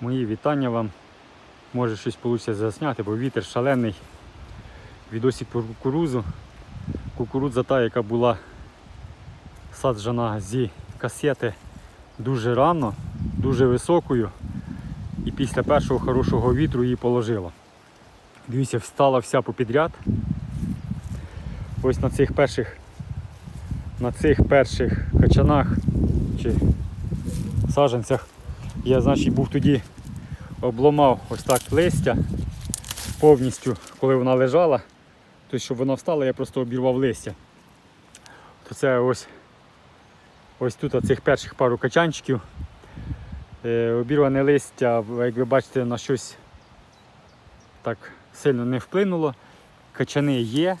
Мої вітання вам. Може щось вийде засняти, бо вітер шалений. Відосик про кукурузу. Кукурудза та, яка була саджена зі касети дуже рано, дуже високою. І після першого хорошого вітру її положило. Дивіться, встала вся попідряд. Ось на цих перших на цих перших качанах чи саджанцях я значить був тоді обломав ось так листя повністю, коли вона лежала. Тобто, щоб вона встала, я просто обірвав листя. То це ось ось тут цих перших пару качанчиків. Е, обірване листя, як ви бачите, на щось так сильно не вплинуло. Качани є,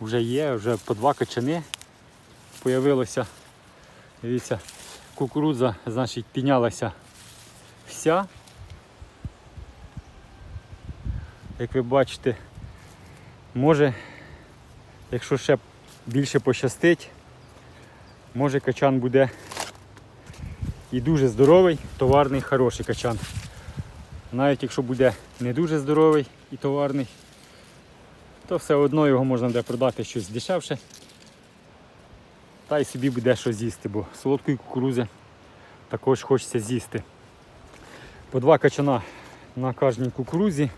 вже є, вже по два качани появилося. Дивіться, кукурудза, значить, піднялася вся. Як ви бачите, може, якщо ще більше пощастить, може качан буде і дуже здоровий, товарний, хороший качан. Навіть якщо буде не дуже здоровий і товарний, то все одно його можна буде продати щось дешевше. Та й собі буде що з'їсти, бо солодкої кукурузи також хочеться з'їсти. По два качана на кожній кукурузі.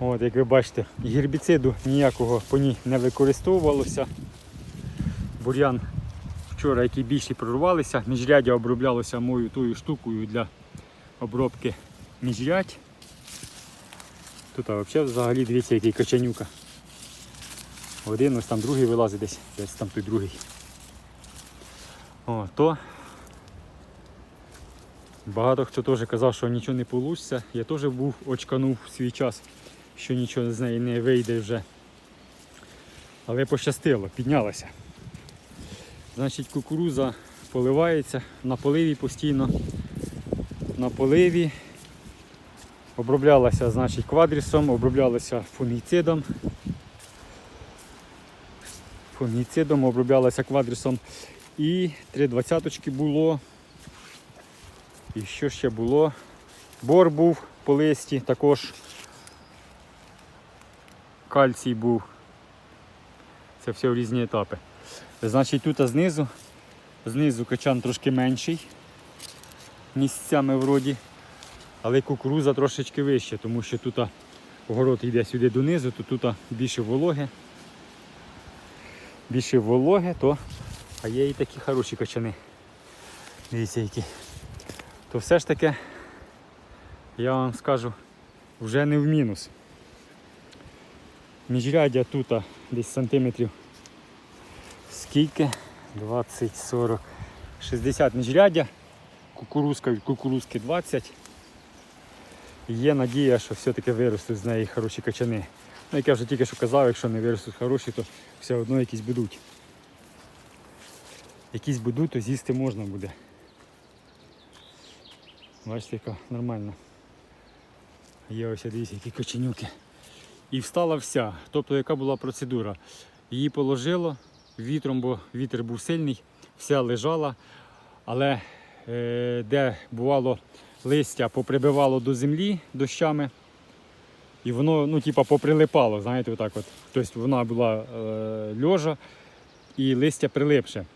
От, як ви бачите, гербіциду ніякого по ній не використовувалося. Бур'ян вчора, який більші прорвалися, міжряддя оброблялося мою тою штукою для обробки міжрядь. Тут взагалі, взагалі дивіться, який качанюка. Один, ось там другий вилазить десь, десь там той другий. О, то багато хто теж казав, що нічого не вийде. Я теж був очканув в свій час, що нічого з неї не вийде вже. Але пощастило, піднялася. Значить, кукуруза поливається на поливі постійно. На поливі оброблялася значить, квадрісом, оброблялася фунгіцидом. Фунгіцидом оброблялася квадрісом. І три двадцяточки було. І що ще було? Бор був по листі, також кальцій був. Це все в різні етапи. Значить, тут знизу, знизу качан трошки менший місцями вроді, але кукуруза трошечки вища, тому що тут огород йде сюди донизу, то тут більше вологи. Більше вологи, то а є і такі хороші качани. Дивіться які. То все ж таки, я вам скажу, вже не в мінус. Міжряддя тут десь сантиметрів скільки? 20, 40, 60 міжряддя, кукурузка від кукурузки 20. Є надія, що все-таки виростуть з неї хороші качани. Ну, як я вже тільки що казав, якщо не виростуть хороші, то все одно якісь будуть. Якісь будуть, то з'їсти можна буде. Бачите, яка нормальна. Є ось дивіться, які коченюки. І встала вся. Тобто яка була процедура? Її положило вітром, бо вітер був сильний, вся лежала, але е, де бувало листя поприбивало до землі дощами, і воно ну, типа, поприлипало, знаєте, отак от. Тобто вона була е, льожа і листя прилипше.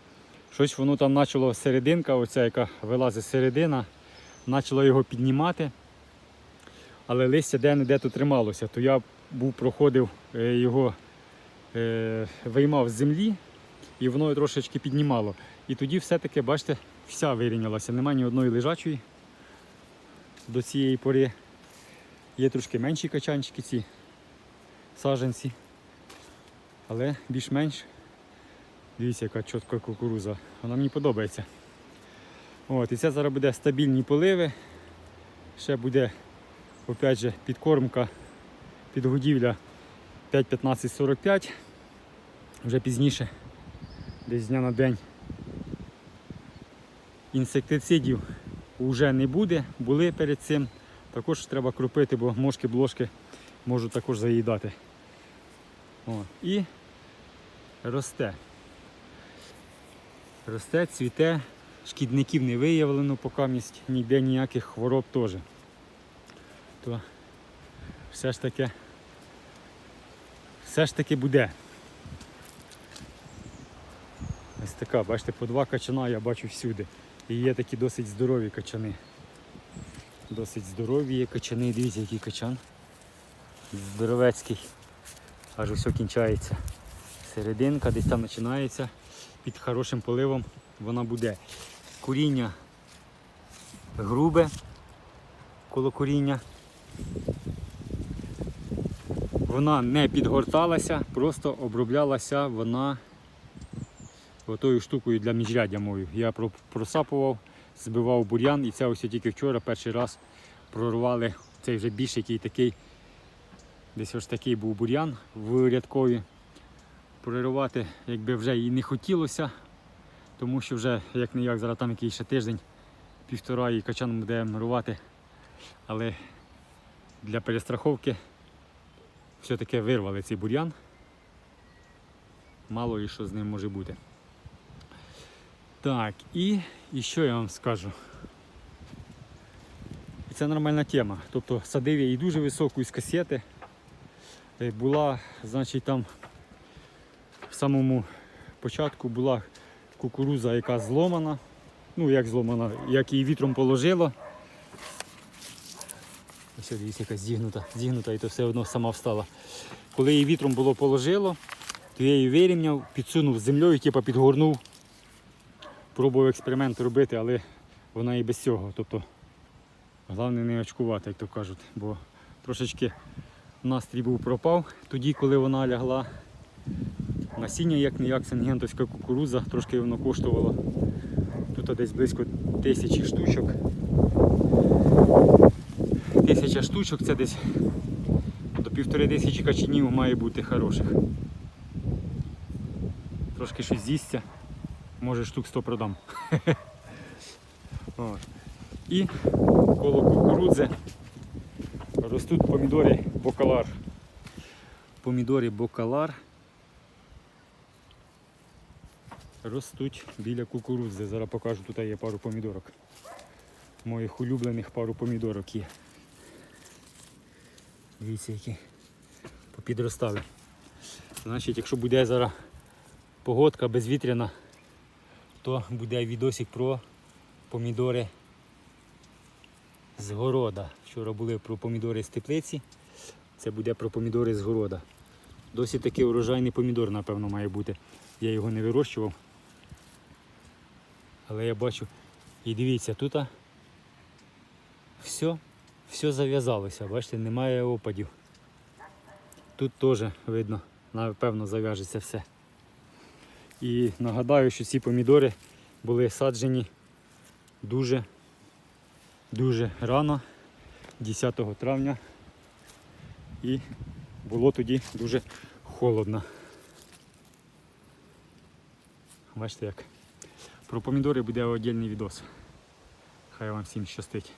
Щось воно там почало серединка, оця, яка вилазить середина, почала його піднімати, але листя де-не-де то трималося, то я був проходив е, його, е, виймав з землі і воно трошечки піднімало. І тоді все-таки, бачите, вся вирівнялася. Немає ні одної лежачої до цієї пори. Є трошки менші качанчики ці саженці, але більш-менш Дивіться, яка чітка кукуруза. Вона мені подобається. От, І це зараз буде стабільні поливи. Ще буде опять же, підкормка, підгодівля 5-15-45. Вже пізніше, десь дня на день. Інсектицидів вже не буде, були перед цим. Також треба кропити, бо мошки-блошки можуть також заїдати. О, І росте. Росте, цвіте. Шкідників не виявлено поки місць, ніде ніяких хвороб теж. То все ж таки все ж таки буде. Ось така, бачите, по два качана я бачу всюди. І є такі досить здорові качани. Досить здорові є качани. Дивіться, який качан. Здоровецький. Аж усе кінчається. Серединка десь там починається. Під хорошим поливом вона буде. Коріння грубе коло коріння. Вона не підгорталася, просто оброблялася вона отою штукою для міжрядя мою. Я просапував, збивав бур'ян і це ось тільки вчора перший раз прорвали цей вже більш який такий. Десь ось такий був бур'ян в рядкові. Проривати якби вже і не хотілося, тому що вже як не як зараз там якийсь ще тиждень, півтора і качан буде рвати. Але для перестраховки все-таки вирвали цей бур'ян. Мало і що з ним може бути. Так, і, і що я вам скажу? І це нормальна тема. Тобто садив я її дуже високу із касети. Е, Була, значить, там в самому початку була кукуруза, яка зломана. Ну, як зломана, як її вітром положило. Ось дивіться, якась зігнута, зігнута і то все одно сама встала. Коли її вітром було положило, то я її вирівняв, підсунув з землею, типу підгорнув. Пробував експеримент робити, але вона і без цього. Тобто, головне не очкувати, як то кажуть, бо трошечки настрій був пропав тоді, коли вона лягла. Насіння як не як сингентовська кукурудза, трошки воно коштувало. Тут десь близько тисячі штучок. Тисяча штучок це десь до півтори тисячі качанів має бути хороших. Трошки щось з'їсться, може штук 100 продам. І коло кукурудзи ростуть помідори бокалар. Помідори бокалар ростуть біля кукурудзи. Зараз покажу, тут є пару помідорок. Моїх улюблених пару помідорок є. Дивіться, які попідростали. Значить, якщо буде зараз погодка безвітряна, то буде відосик про помідори з города. Вчора були про помідори з теплиці, це буде про помідори з города. Досить такий урожайний помідор, напевно, має бути. Я його не вирощував. Але я бачу. І дивіться, тут все, все зав'язалося, бачите, немає опадів. Тут теж видно, напевно, зав'яжеться все. І нагадаю, що ці помідори були саджені дуже, дуже рано, 10 травня. І було тоді дуже холодно. Бачите як. Про помідори буде окремий відос. Хай вам всім щастить.